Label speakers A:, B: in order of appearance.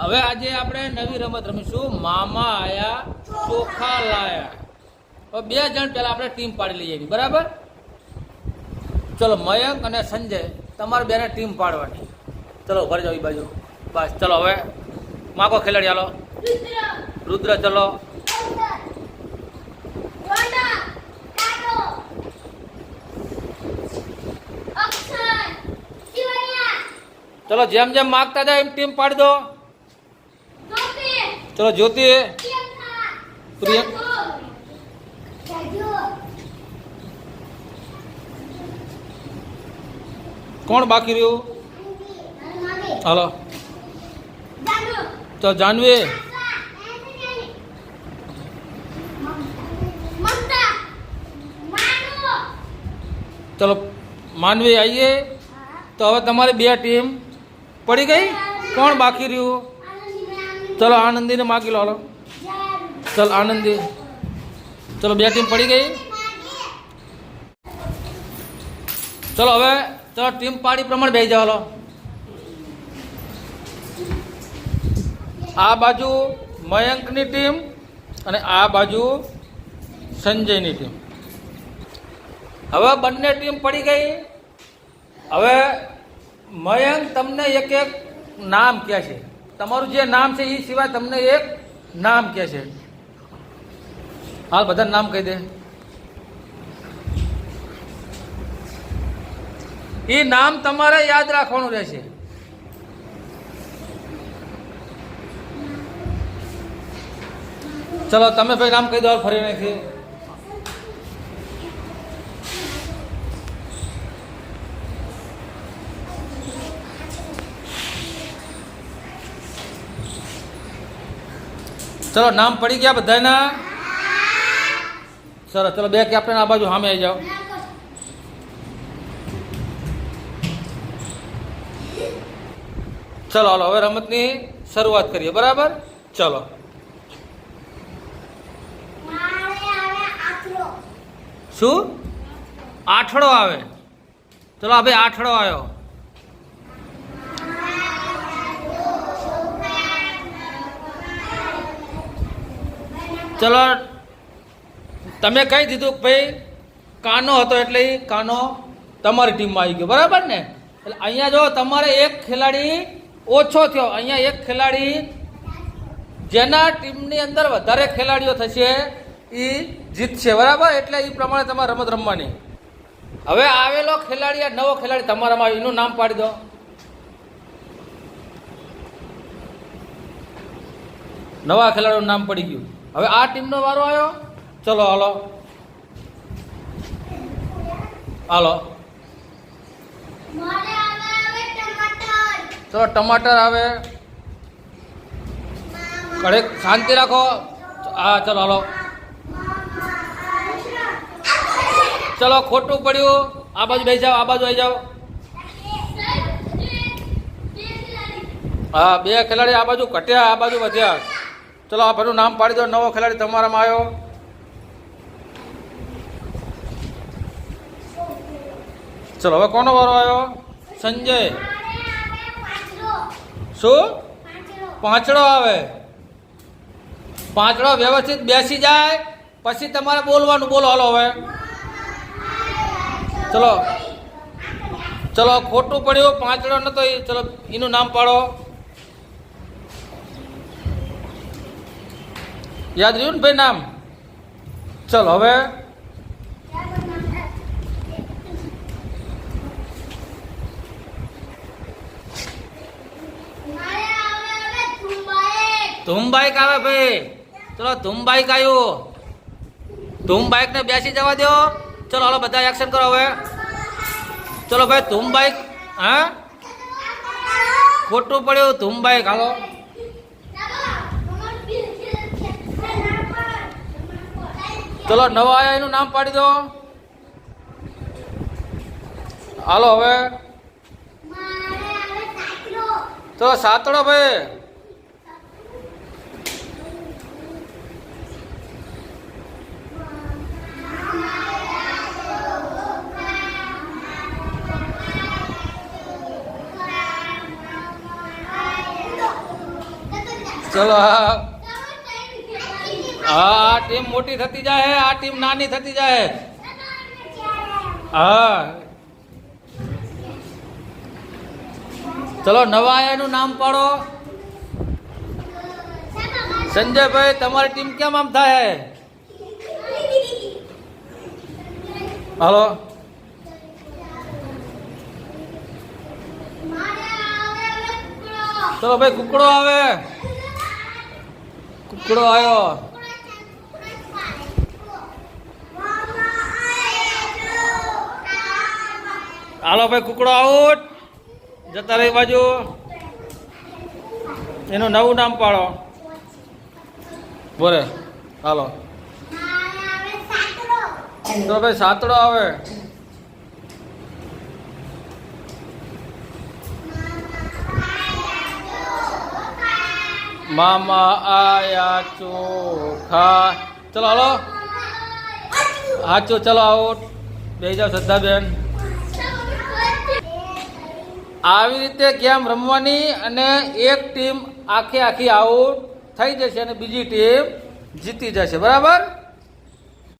A: હવે આજે આપણે નવી રમત રમીશું. મામા આયા, ચોખા લાયા. બે જણ પહેલાં આપણે ટીમ પાડી લઈએ એની, બરાબર? ચલો, મયંક અને સંજય, તમારે બેને ટીમ પાડવાની. ચલો, ઘર જાઓ એ બાજુ. બસ, ચલો, હવે માગો ખેલાડી હાલો. રુદ્ર, ચલો. ચલો, જેમ જેમ માગતા જાય એમ ટીમ પાડી દો ચલો જ્યોતિ. પ્રિય કોણ બાકી રહ્યું? હલો. તો જાનવી. ચલો, માનવી આવીએ તો હવે તમારી બે ટીમ પડી ગઈ? કોણ બાકી રહ્યું? ચલો આનંદીને માગી લો ચલ આનંદી. ચલો બે ટીમ પડી ગઈ. ચલો હવે, ચલો ટીમ પાડી પ્રમાણે બે જાવ આ બાજુ મયંકની ટીમ અને આ બાજુ સંજયની ટીમ. હવે બંને ટીમ પડી ગઈ. હવે મયંક તમને એક એક નામ કહે છે. તમારું જે નામ છે એ સિવાય તમને એક નામ કહે છે. હાલ બધા નામ કહી દે. એ નામ તમારે યાદ રાખવાનું રહેશે. ચલો, તમે ભાઈ નામ કહી દો ફરી નાખી ચલો, નામ પડી ગયા બધાના? સરસ, ચલો, બે કેપ્ટન આ બાજુ સામે આવી જાઓ. ચલો, હાલો, હવે રમતની શરૂઆત કરીએ, બરાબર? ચલો. શું? આઠડો આવે. ચલો, આ ભાઈ આઠડો આવ્યો. ચલો, તમે કહી દીધું કે ભાઈ, કાનો હતો એટલે કાનો તમારી ટીમમાં આવી ગયો. બરાબર ને? એટલે અહીંયા જો તમારે એક ખેલાડી ઓછો થયો. અહીંયા એક ખેલાડી જેના ટીમની અંદર વધારે ખેલાડીઓ થશે એ જીતશે. બરાબર? એટલે એ પ્રમાણે તમારે રમત રમવાની. હવે આવેલો ખેલાડી આ નવો ખેલાડી તમારામાં એનું નામ પાડી દો. નવા ખેલાડીનું નામ પડી ગયું. હવે આ ટીમનો વારો આવ્યો ચલો હાલો હાલો ચલો ટમાટર આવે કડે શાંતિ રાખો હા ચલો હાલો ચલો ખોટું પડ્યું આ બાજુ લઈ જાઓ આ બાજુ આવી જાઓ હા બે ખેલાડી આ બાજુ ઘટ્યા આ બાજુ વધ્યા ચલો આ પેલું નામ પાડી દો, નવો ખેલાડી તમારામાં આવ્યો. ચલો, હવે કોનો વારો આવ્યો? સંજય. શું? પાંચડો આવે. પાંચડો વ્યવસ્થિત બેસી જાય, પછી તમારે બોલવાનું. બોલો, હાલો હવે. ચલો. ચલો, ખોટું પડ્યું, પાંચડો નતો ચલો, એનું નામ પાડો. યાદ રહ્યું ને ભાઈ નામ? ચલો હવે. ધૂમ બાઈક આવે ભાઈ. ચલો ધૂમ બાઈક આવ્યું ધૂમ બાઈક ને બેસી જવા દો. ચલો હાલો બધા એક્શન કરો હવે. ચલો ભાઈ ધૂમ બાઈક હા? ખોટું પડ્યું ધૂમ બાઈક હાલો. ચલો નવા આયા એનું નામ પાડી દો. હાલો હવે. તો સાતડો ભાઈ. ચલો હા, આ ટીમ મોટી થતી જાય આ ટીમ નાની થતી જાય હા. ચલો નવા આયાનું નામ પાડો. સંજયભાઈ, તમારી ટીમ કેમ આમ થાય હલો. ચલો, ભાઈ, કુકડો આવે. કુકડો આવ્યો. હાલો ભાઈ, કુકડો આઉટ. જતા રહી બાજુ. એનું નવું નામ પાડો. બોલે, હાલો. તો ભાઈ સાતડો આવે. મામા આયા ચોખા. ચલો, હાલો. હાચો, ચલો, આઉટ. બે જાઓ, શ્રદ્ધાબેન. આવી રીતે ગેમ રમવાની અને એક ટીમ આખી આખી આઉટ થઈ જશે અને બીજી ટીમ જીતી જશે. બરાબર?